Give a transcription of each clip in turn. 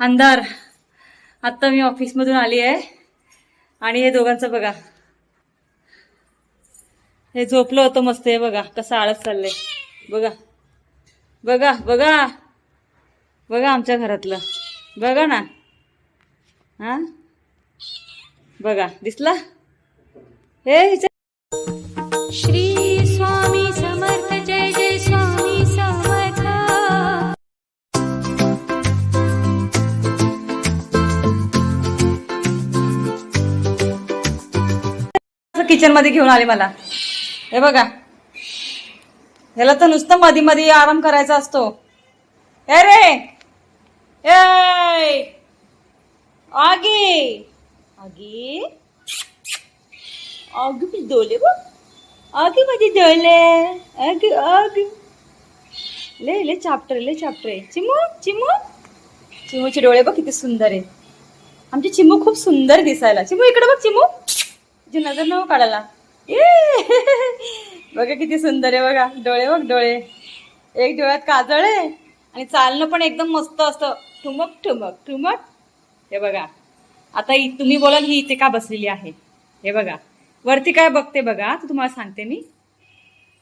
अंधार. आत्ता मी ऑफिसमधून आली आहे. आणि हे दोघांचं बघा. हे झोपलं होतं मस्त हे बघा कसं आळस चाललंय. बघा. बघा बघा. बघा आमच्या घरातलं. बघा ना. हा? बघा. दिसला? हे हिच्या किचनमध्ये घेऊन आले मला. हे बघा. ह्याला तर नुसतं मधी मधी आराम करायचा असतो. ए रे! ए! आगी! आगी? आगी मी डोले बघ. आगी माझी डोले. आग आग. ले ले चाप्टर ले चाप्टर चिमू चिमू. चिमूचे डोळे बघ किती सुंदर आहे आमची चिमू खूप सुंदर दिसायला. चिमू इकडे बघ चिमू. तुझी नजर नको काढायला. बघा किती सुंदर आहे बघा. डोळे बघ डोळे. एक डोळ्यात काजळ आहे आणि चालणं पण एकदम मस्त असतं. ठुमक ठुमक ठुमक. हे बघा. आता तुम्ही बोलाल ही इथे का बसलेली आहे? हे बघा. वरती काय बघते बघा. तुम्हाला सांगते मी.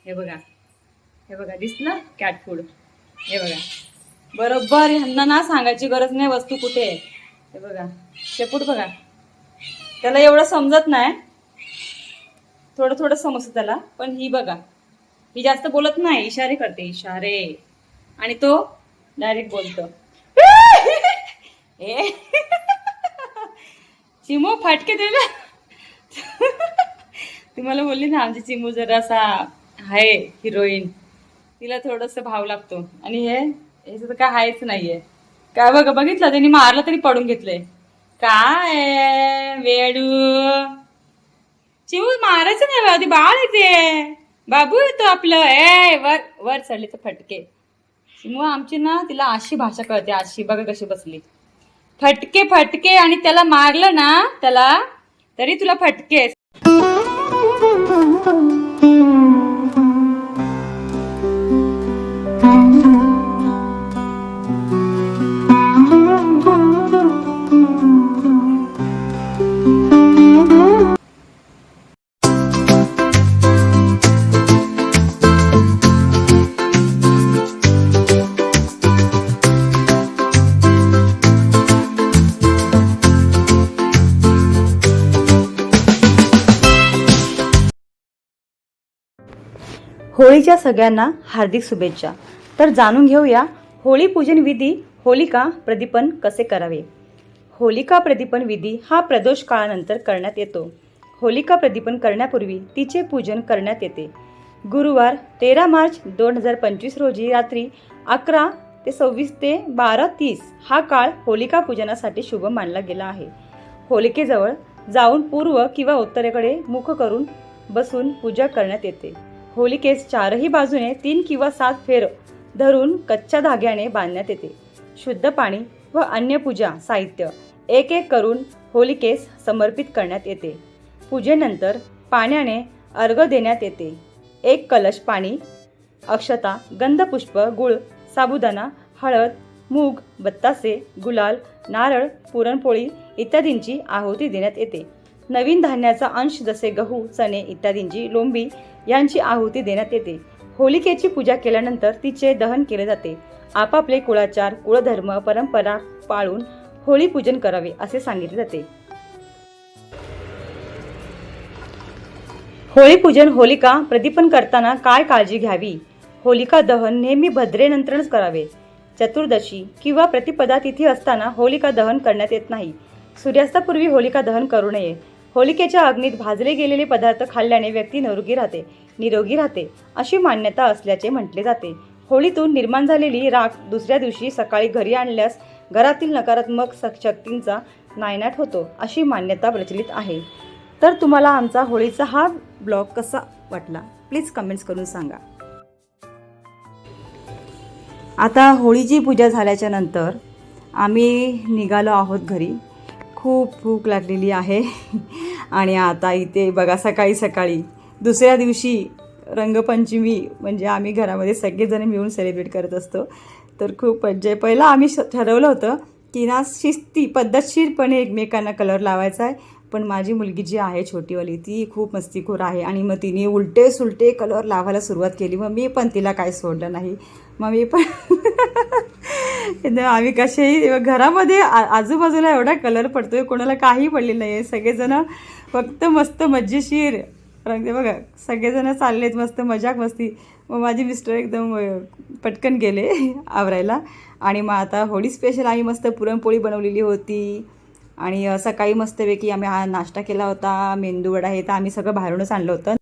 हे बघा. हे बघा. दिसलं कॅट फूड हे बघा. बरोबर. ह्यांना ना सांगायची गरज नाही वस्तू कुठे आहे. हे बघा. शेपूट बघा. त्याला एवढं समजत नाही. थोडं थोडं समजतं त्याला. पण ही बघा. ही जास्त बोलत नाही. इशारे करते. इशारे. आणि तो डायरेक्ट बोलतो. ए. चिमू फाटके दिला ती मला बोलली ना आमची चिमू जरासा आहे हिरोईन. तिला थोडस भाव लागतो. आणि हे हे तर काय आहेच नाहीये. काय बघा बघितलं? त्यांनी मारलं तरी पडून घेतलंय. काय वेडू? चिऊ मारायचं नाही बा, बाळ येते बाबू येतो आपलं ए वर वर चढले तर फटके. चिमू आमची ना तिला अशी भाषा कळते अशी बघा कशी बसली. फटके फटके आणि त्याला मारलं ना त्याला तरी तुला फटके. होळीच्या सगळ्यांना हार्दिक शुभेच्छा. तर जाणून घेऊया होळी पूजन विधी होलिका प्रदीपन कसे करावे? होलिका प्रदीपन विधी हा प्रदोष काळानंतर करण्यात येतो. होलिका प्रदीपन करण्यापूर्वी तिचे पूजन करण्यात येते. गुरुवार तेरा मार्च दोन हजार पंचवीस रोजी रात्री अकरा ते सव्वीस ते बारा तीस हा काळ होलिका पूजनासाठी शुभ मानला गेला आहे. होलिकेजवळ जाऊन पूर्व किंवा उत्तरेकडे मुख करून बसून पूजा करण्यात येते. होलिकेस चारही बाजूने तीन किंवा सात फेर धरून कच्च्या धाग्याने बांधण्यात येते. शुद्ध पाणी व अन्य पूजा साहित्य एक एक करून होलिकेस समर्पित करण्यात येते. पूजेनंतर पाण्याने अर्घ देण्यात येते. एक कलश पाणी अक्षता गंधपुष्प गुळ साबुदाणा हळद मूग बत्तासे गुलाल नारळ पुरणपोळी इत्यादींची आहुती देण्यात येते. नवीन धान्याचा अंश जसे गहू चणे इत्यादींची लोंबी यांची आहुती देण्यात येते. होलिकेची पूजा केल्यानंतर तिचे दहन केले जाते. आपापले कुळाचार कुळधर्म परंपरा पाळून होळी पूजन करावे असे सांगितले जाते. होळी पूजन होलिका प्रदीपन करताना काय काळजी घ्यावी? होलिका दहन नेहमी भद्रेनंतरच करावे. चतुर्दशी किंवा प्रतिपदा तिथी असताना होलिका दहन करण्यात येत नाही. सूर्यास्तापूर्वी होलिका दहन करू नये. होलिकेच्या अग्नीत भाजले गेलेले पदार्थ खाल्ल्याने व्यक्ती निरोगी राहते निरोगी राहते अशी मान्यता असल्याचे म्हटले जाते. होळीतून निर्माण झालेली राख दुसऱ्या दिवशी सकाळी घरी आणल्यास घरातील नकारात्मक स- शक्तींचा नायनाट होतो अशी मान्यता प्रचलित आहे. तर तुम्हाला आमचा होळीचा हा ब्लॉग कसा वाटला? प्लीज कमेंट्स करून सांगा. आता होळीची पूजा झाल्याच्यानंतर आम्ही निघालो आहोत घरी. खूप भूक लागलेली आहे. आणि आता इथे बघा सकाळी सकाळी. दुसऱ्या दिवशी रंगपंचमी म्हणजे आम्ही घरामध्ये सगळेजण मिळून सेलिब्रेट करत असतो. तर खूप म्हणजे पहिलं आम्ही ठरवलं होतं की ना शिस्ती पद्धतशीरपणे एकमेकांना कलर लावायचा आहे. पण माझी मुलगी जी आहे छोटीवाली ती खूप मस्तीखोर आहे आणि मग तिने उलटे सुलटे कलर लावायला सुरुवात केली. मग मी पण तिला काय सोडलं नाही. मग मी पण आम्ही कसेही घरामध्ये आ आजूबाजूला एवढा कलर पडतोय कोणाला काही पडलेलं नाही आहे सगळेजणं फक्त मस्त मज्जेशीर रंग बघा सगळेजणं चाललेत मस्त मजाक मस्ती. मग माझे मिस्टर एकदम पटकन गेले आवरायला. आणि मग आता होळी स्पेशल आम्ही मस्त पुरणपोळी बनवलेली होती. आणि सकाळी मस्तपैकी आम्ही हा नाश्ता केला होता मेंदूवडा हे तर आम्ही सगळं बाहेरूनच आणलं होतं.